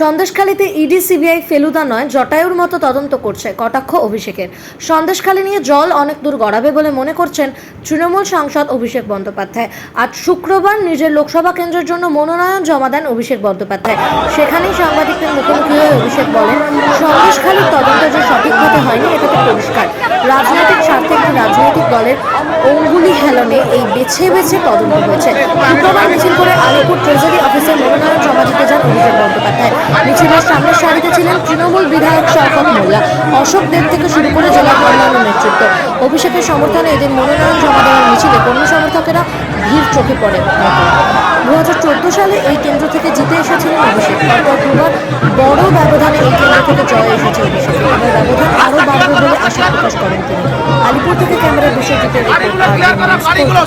সন্দেশখালীতে ED, CBI Feluda নয়, জটায়ুর মতো তদন্ত করছে কটাক্ষ অভিষেকের। সন্দেশখালী নিয়ে জল অনেক দূর গড়াবে বলে মনে করছেন তৃণমূল সাংসদ অভিষেক বন্দ্যোপাধ্যায়। আজ শুক্রবার নিজের লোকসভা কেন্দ্রের জন্য মনোনয়ন জমা দেন অভিষেক বন্দ্যোপাধ্যায়। সেখানেই সাংবাদিকদের মুখোমুখি হয়ে অভিষেক বলেন, সন্দেশখালীর তদন্ত যে সঠিকভাবে হয়নি এটা পরিষ্কার। রাজনৈতিক স্বার্থে একটি রাজনৈতিক দলের অঙ্গুলি হেলনে এই বেছে বেছে তদন্ত হয়েছে। শুক্রবার মিছিল করে আলিপুর ট্রেজারি অফিসে মনোনয়ন জমা দিতে যান অভিষেক বন্দ্যোপাধ্যায়। মিছিলের সামনে সারিতে ছিলেন তৃণমূল বিধায়ক শওকত মোল্লা। অশোক দেব থেকে শুরু করে জেলার অন্যান্য নেতৃত্ব। অভিষেকের সমর্থনে এদিন মনোনয়ন জমা দেওয়ার মিছিলে কর্মী সমর্থকেরা ভিড় চোখে পড়ে। দু হাজার চোদ্দ সালে এই কেন্দ্র থেকে জিতে এসেছিলেন অভিষেক। তারপর দুবার বড় ব্যবধানে এই কেন্দ্র থেকে জয় এসেছে অভিষেক। এবার ব্যবধান আরও বাড়বে বলে আশা প্রকাশ করেন তিনি। আলিপুর থেকে ক্যামেরা বিশ্বজিতের রিপোর্ট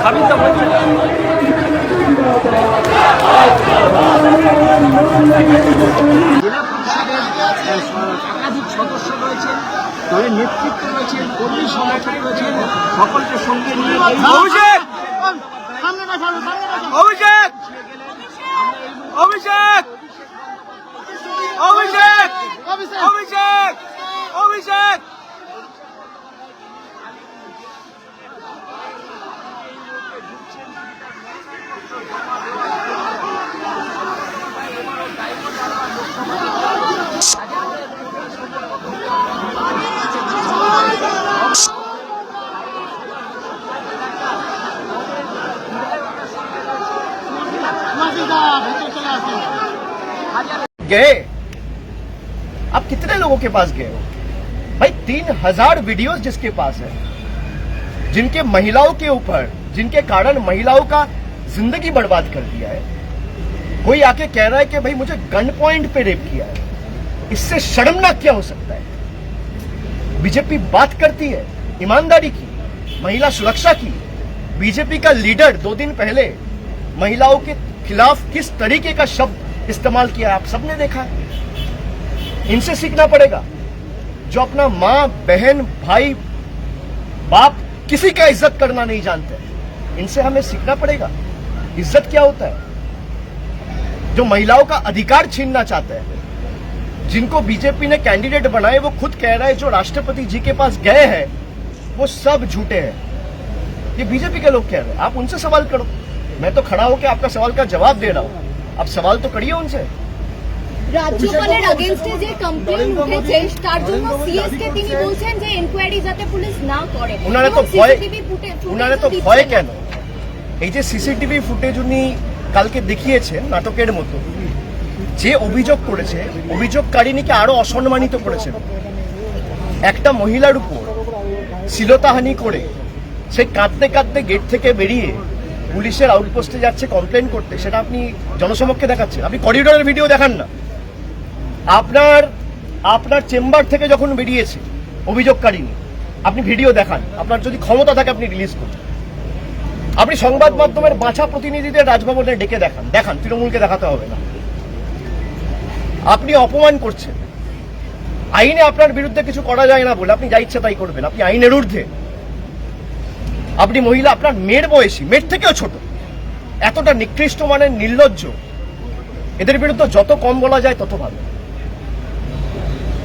আর নিউজ টোয়েন্টি। জেলা পরিষদের একাধিক সদস্য রয়েছেন দলের নেতৃত্ব রয়েছেন কর্মী সমর্থক রয়েছেন সকলকে সঙ্গে নিয়ে অভিষেক! অভিষেক! অভিষেক! অভিষেক! অভিষেক! অভিষেক! गए। आप कितने लोगों के पास गए हो? भाई, तीन हज़ार वीडियोस जिसके पास है। जिनके महिलाओं के ऊपर, जिनके कारण महिलाओं का ज़िंदगी बर्बाद कर दिया है। कोई आके कह रहा है कि भाई, मुझे गन पॉइंट पे रेप किया है। इससे शर्मनाक क्या हो सकता है? बीजेपी बात करती है, ईमानदारी की, महिला सुरक्षा की। बीजेपी का लीडर दो दिन पहले, महिलाओं के खिलाफ किस तरीके का शब्द इस्तेमाल किया, आप सबने देखा। है इनसे सीखना पड़ेगा जो अपना माँ, बहन, भाई, बाप किसी का इज़्ज़त करना नहीं जानते। इनसे हमें सीखना पड़ेगा। इज़्ज़त क्या होता है? जो महिलाओं का अधिकार छीनना चाहते हैं। जिनको बीजेपी ने कैंडिडेट बनाए, वो खुद कह रहा है, जो राष्ट्रपति जी के पास गए हैं, वो सब झूठे हैं। ये बीजेपी के लोग कह रहे हैं। आप उनसे सवाल करो। मैं तो खड़ा होकर आपका सवाल का जवाब दे रहा हूँ। આપ સવાલ તો કરીએ ઉનસે রাজ্যপালের আগেনস্টে যে কমপ্লেন উঠেছে তার জন্য তিনি বলছেন যে যাতে পুলিশ না করে তো ভয় তো ভয় কেন এই যে সিসিটিভি ফুটেজ উনি কালকে দেখিয়েছেন নাটকের মতো যে অভিযোগ করেছে অভিযোগকারিনীকে আরও অসম্মানিত করেছেন একটা মহিলার উপর শ্লীলতাহানি করে সে কাঁদতে কাঁদতে গেট থেকে বেরিয়ে পুলিশের আউটপোস্টে যাচ্ছে কমপ্লেন করতে, সেটা আপনি জনসমক্ষে দেখাচ্ছেন। আপনি করিডোরের ভিডিও দেখান না। আপনার আপনার চেম্বার থেকে যখন বেরিয়েছে অভিযোগকারিনী, আপনি ভিডিও দেখান। আপনার যদি ক্ষমতা থাকে, আপনি রিলিজ করুন। আপনি সংবাদ মাধ্যমের বাছা প্রতিনিধিদের রাজভবনে ডেকে দেখান। দেখান, তৃণমূলকে দেখাতে হবে না। আপনি অপমান করছেন। আইনে আপনার বিরুদ্ধে কিছু করা যায় না বলে আপনি যা ইচ্ছে তাই করবেন। আপনি আইনের ঊর্ধ্বে। আপনি মহিলা আপনার মেয়ের বয়সী মেয়ের থেকেও ছোট। এতটা নিকৃষ্ট মানের নির্লজ্জ। এদের বিরুদ্ধে যত কম বলা যায় তত ভালো।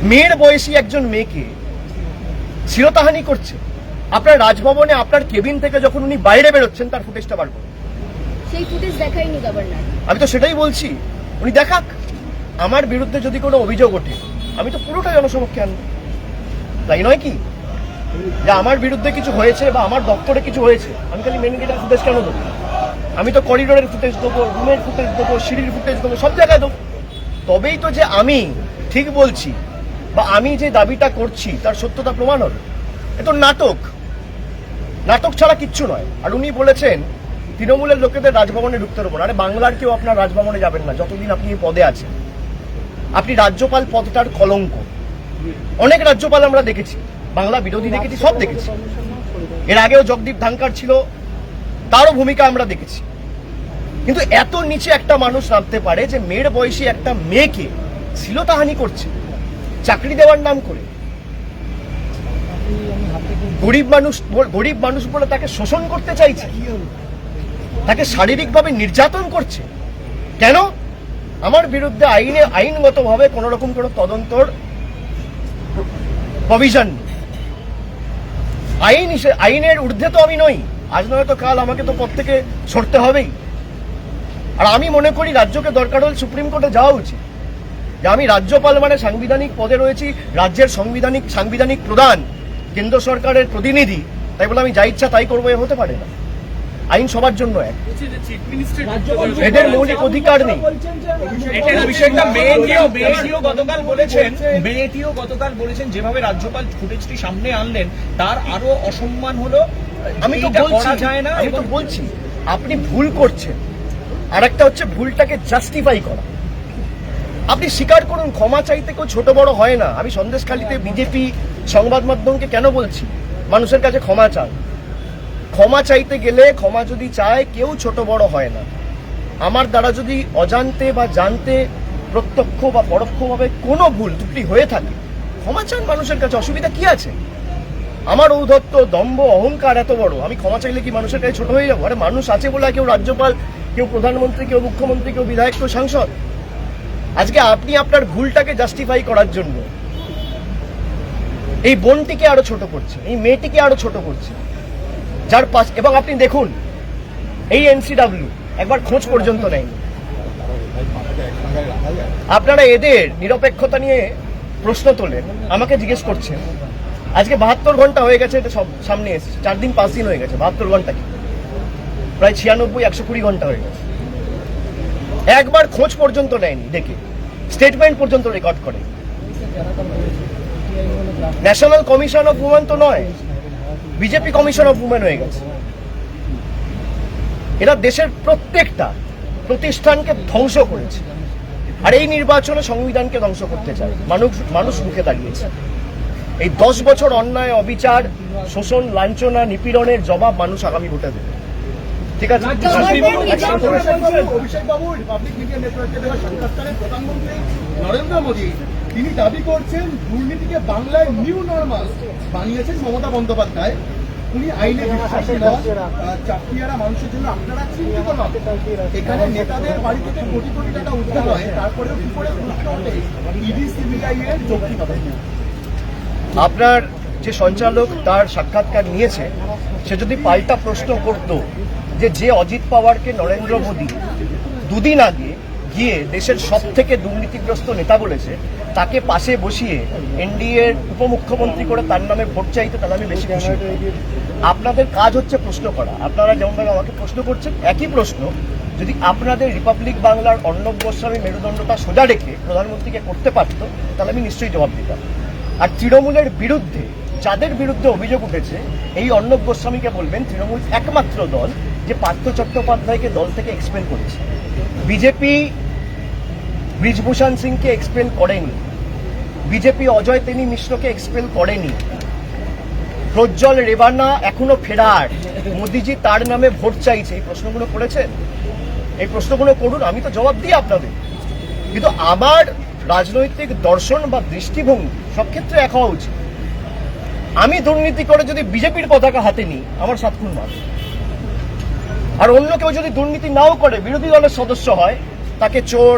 মেয়ের বয়সী একজন মেয়েকে শিরতাহানি করছে। আপনার রাজভবনে আপনার কেবিন থেকে যখন উনি বাইরে বেরোচ্ছেন তার ফুটেজটা বার করুন। সেই ফুটেজ দেখায়নি গভর্নর আমি তো সেটাই বলছি। উনি দেখাক। আমার বিরুদ্ধে যদি কোনো অভিযোগ ওঠে আমি তো পুরোটা জনসমক্ষে আনব। তাই নয় কি? যে আমার বিরুদ্ধে কিছু হয়েছে বা আমার দপ্তরে কিছু হয়েছে, আমি খালি মেন গেটের ফুটেজ কেন দেবো? আমি তো করিডোরের ফুটেজ দেবো রুমের ফুটেজ দেবো, সিঁড়ির ফুটেজ দেবো, সব জায়গায় দেবো। তবেই তো যে আমি ঠিক বলছি বা আমি যে দাবিটা করছি, তার সত্যতা প্রমাণ হবে। এ তো নাটক। নাটক ছাড়া কিচ্ছু নয়। আর উনি বলেছেন, তৃণমূলের লোকেদের রাজভবনে ঢুকতে না। আরে বাংলার কেউ আপনার রাজভবনে যাবেন না, যতদিন আপনি এই পদে আছেন। আপনি রাজ্যপাল পদটার কলঙ্ক। অনেক রাজ্যপাল আমরা দেখেছি। বাংলা বিরোধী দেখেছি, সব দেখেছি। এর আগেও জগদীপ ধানকার ছিল, তারও ভূমিকা আমরা দেখেছি। কিন্তু এত নিচে একটা মানুষ নামতে পারে যে মেয়ের বয়সী একটা মেয়েকে শ্লীলতাহানি করছে, চাকরি দেওয়ার নাম করে। গরিব মানুষ গরিব মানুষ বলে তাকে শোষণ করতে চাইছে। তাকে শারীরিকভাবে নির্যাতন করছে। কেন? আমার বিরুদ্ধে আইনে আইনগতভাবে কোন রকম কোনো তদন্তর প্রভিশন আইন আইনের ঊর্ধ্বে তো আমি নই। আজ নয় তো কাল আমাকে তো পর থেকে সরতে হবেই। আর আমি মনে করি রাজ্যকে দরকার হলে সুপ্রিম কোর্টে যাওয়া উচিত। যে আমি রাজ্যপাল মানে সাংবিধানিক পদে রয়েছি, রাজ্যের সাংবিধানিক সাংবিধানিক প্রধান, কেন্দ্র সরকারের প্রতিনিধি। তাই বলে আমি যা ইচ্ছা তাই করব এ হতে পারে না। আইন সবার জন্য এক। এদের মৌলিক অধিকার নেই। মেয়েটিও গতকাল বলেছেন মেয়েটিও গতকাল বলেছেন যেভাবে রাজ্যপাল ফুটেজটি সামনে আনলেন তার আরও অসম্মান হলো আমি তো বলছি যায় না আমি তো বলছি আপনি ভুল করছেন। আর একটা হচ্ছে ভুলটাকে জাস্টিফাই করা। আপনি স্বীকার করুন ক্ষমা চাইতে কেউ ছোট বড় হয় না। আমি সন্দেশখালিতে বিজেপি সংবাদ মাধ্যমকে কেন বলছি? মানুষের কাছে ক্ষমা চান। ক্ষমা চাইতে গেলে, ক্ষমা যদি চায়, কেউ ছোট বড় হয় না। আমার দ্বারা যদি অজান্তে বা জানতে, প্রত্যক্ষ বা পরোক্ষভাবে কোনো ভুল ত্রুটি হয়ে থাকে, ক্ষমা চান মানুষের কাছে, অসুবিধা কি আছে? আমার ঔদ্ধত্য দম্ভ, অহংকার এত বড়, আমি ক্ষমা চাইলে কি মানুষের কাছে ছোট হয়ে যাব? আরে মানুষ আছে বলে কেউ রাজ্যপাল, কেউ প্রধানমন্ত্রী, কেউ মুখ্যমন্ত্রী, কেউ বিধায়ক, কেউ সাংসদ। আজকে আপনি আপনার ভুলটাকে জাস্টিফাই করার জন্য এই বোনটিকে আরও ছোট করছে এই মেয়েটিকে আরও ছোট করছে যার পাশ, এবং আপনি দেখুন, এই এনসিডাব্লিউ একবার খোঁজ পর্যন্ত নেয়নি। আপনারা এদের নিরপেক্ষতা নিয়ে প্রশ্ন তোলেন, আমাকে জিজ্ঞেস করছেন। আজকে বাহাত্তর ঘণ্টা হয়ে গেছে, এটা সব সামনে এসেছে। চার দিন পাঁচ দিন হয়ে গেছে, বাহাত্তর ঘণ্টা কি? প্রায় ছিয়ানব্বই, একশো কুড়ি ঘণ্টা হয়ে গেছে। একবার খোঁজ পর্যন্ত নেয়নি, দেখে। স্টেটমেন্ট পর্যন্ত রেকর্ড করে। ন্যাশনাল কমিশন অফ উমেন তো নয় বিজেপি কমিশন অফ উমেন হয়ে গেছে। এরা দেশের প্রত্যেকটা প্রতিষ্ঠানকে ধ্বংস করেছে। আর এই নির্বাচনে সংবিধানকে ধ্বংস করতে চায়। মানুষ মানুষ মুখে দাঁড়িয়েছে। এই দশ বছর অন্যায় অবিচার শোষণ লাঞ্ছনা নিপীড়নের জবাব মানুষ আগামী ভোটে দেবে। ঠিক আছে? অভিষেক বাবু রিপাবলিক মিডিয়া নেটওয়ার্কে দেওয়া সাক্ষাৎকারে প্রধানমন্ত্রী নরেন্দ্র মোদী তিনি দাবি করছেন দুর্নীতিকে বাংলায় নিউ নর্মাল বানিয়েছেন মমতা বন্দ্যোপাধ্যায়। উনি আইনে বিশ্বাসী নন চাকরিয়ারা মানুষের জন্য আপনারা চিন্তিত নন। এখানে নেতাদের বাড়ি থেকে কোটি কোটি টাকা উদ্ধার হয়, তারপরেও কি করে ইডি সিবিআই এর যৌক্তিকতা আপনার যে সঞ্চালক তার সাক্ষাৎকার নিয়েছে, সে যদি পাল্টা প্রশ্ন করত যে যে অজিত পাওয়ারকে নরেন্দ্র মোদী দুদিন আগে গিয়ে দেশের সব থেকে দুর্নীতিগ্রস্ত নেতা বলেছে, তাকে পাশে বসিয়ে এনডিএ উপমুখ্যমন্ত্রী করে তার নামে ভোট চাইতে তাহলে আমি বেশি খুশি। আপনাদের কাজ হচ্ছে প্রশ্ন করা। আপনারা যেমনভাবে আমাকে প্রশ্ন করছেন, একই প্রশ্ন, যদি আপনাদের রিপাবলিক বাংলার অর্ণব গোস্বামী মেরুদণ্ডটা সোজা রেখে প্রধানমন্ত্রীকে করতে পারত, তাহলে আমি নিশ্চয়ই জবাব দিতাম। আর তৃণমূলের বিরুদ্ধে, যাদের বিরুদ্ধে অভিযোগ উঠেছে, এই অর্ণব গোস্বামীকে বলবেন তৃণমূল একমাত্র দল যে পার্থ চট্টোপাধ্যায়কে দল থেকে এক্সপেল করেছে। বিজেপি ব্রিজভূষণ সিংকে এক্সপেল করেনি। বিজেপি অজয় তেনি মিশ্রকে এক্সপেল করেনি। প্রজ্জ্বল রেবানা এখনও ফেরার। মোদিজি তার নামে ভোট চাইছে। এই প্রশ্নগুলো করেছেন এই প্রশ্নগুলো করুন, আমি তো জবাব দিই আপনাদের। কিন্তু আমার রাজনৈতিক দর্শন বা দৃষ্টিভঙ্গি সব ক্ষেত্রে এক হওয়া উচিত। আমি দুর্নীতি করে যদি বিজেপির পতাকা হাতে নিই, আমার সাত খুন মার আর অন্য কেউ যদি দুর্নীতি নাও করে, বিরোধী দলের সদস্য হয়, তাকে চোর